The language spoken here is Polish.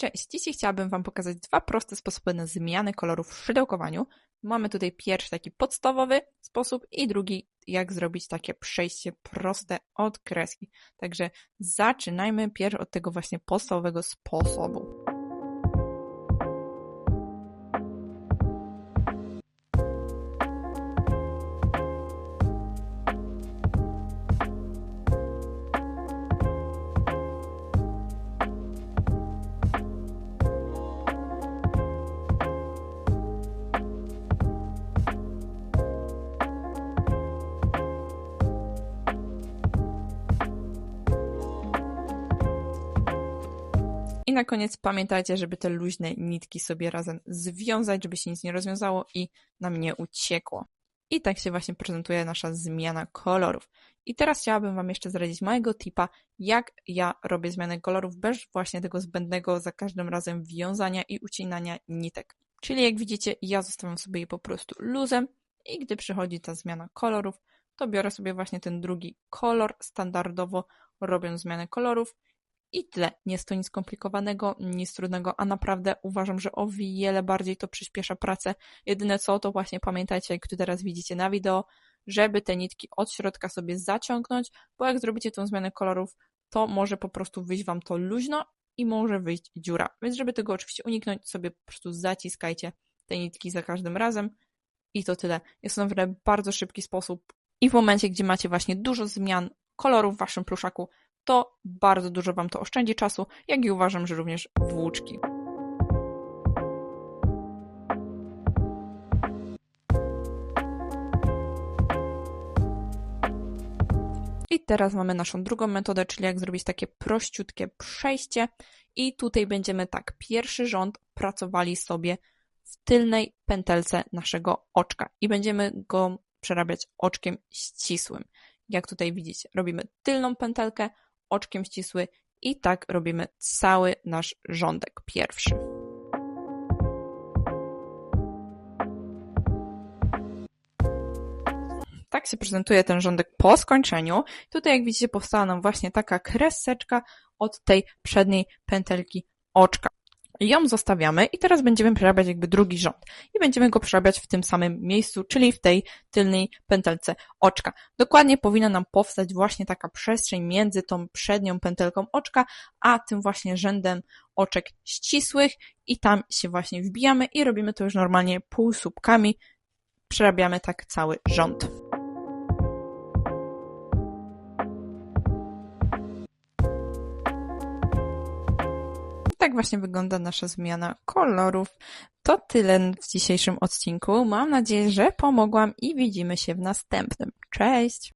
Cześć, dzisiaj chciałabym Wam pokazać dwa proste sposoby na zmianę kolorów w szydełkowaniu. Mamy tutaj pierwszy taki podstawowy sposób i drugi jak zrobić takie przejście proste od kreski. Także zaczynajmy pierw od tego właśnie podstawowego sposobu. I na koniec pamiętajcie, żeby te luźne nitki sobie razem związać, żeby się nic nie rozwiązało i nam nie uciekło. I tak się właśnie prezentuje nasza zmiana kolorów. I teraz chciałabym Wam jeszcze zdradzić małego tipa, jak ja robię zmianę kolorów bez właśnie tego zbędnego za każdym razem wiązania i ucinania nitek. Czyli jak widzicie, ja zostawiam sobie je po prostu luzem i gdy przychodzi ta zmiana kolorów, to biorę sobie właśnie ten drugi kolor standardowo, robiąc zmianę kolorów i tyle. Nie jest to nic skomplikowanego, nic trudnego, a naprawdę uważam, że o wiele bardziej to przyspiesza pracę. Jedyne co, to właśnie pamiętajcie, jak tu teraz widzicie na wideo, żeby te nitki od środka sobie zaciągnąć, bo jak zrobicie tą zmianę kolorów, to może po prostu wyjść Wam to luźno i może wyjść dziura. Więc żeby tego oczywiście uniknąć, sobie po prostu zaciskajcie te nitki za każdym razem i to tyle. Jest to naprawdę bardzo szybki sposób i w momencie, gdzie macie właśnie dużo zmian kolorów w Waszym pluszaku, to bardzo dużo Wam to oszczędzi czasu, jak i uważam, że również włóczki. I teraz mamy naszą drugą metodę, czyli jak zrobić takie prościutkie przejście. I tutaj będziemy tak, pierwszy rząd pracowali sobie w tylnej pętelce naszego oczka i będziemy go przerabiać oczkiem ścisłym. Jak tutaj widzicie, robimy tylną pętelkę, oczkiem ścisły i tak robimy cały nasz rządek pierwszy. Tak się prezentuje ten rządek po skończeniu. Tutaj jak widzicie powstała nam właśnie taka kreseczka od tej przedniej pętelki oczka ją zostawiamy i teraz będziemy przerabiać jakby drugi rząd. I będziemy go przerabiać w tym samym miejscu, czyli w tej tylnej pętelce oczka. Dokładnie powinna nam powstać właśnie taka przestrzeń między tą przednią pętelką oczka, a tym właśnie rzędem oczek ścisłych i tam się właśnie wbijamy i robimy to już normalnie półsłupkami. Przerabiamy tak cały rząd. Tak właśnie wygląda nasza zmiana kolorów. To tyle w dzisiejszym odcinku. Mam nadzieję, że pomogłam i widzimy się w następnym. Cześć!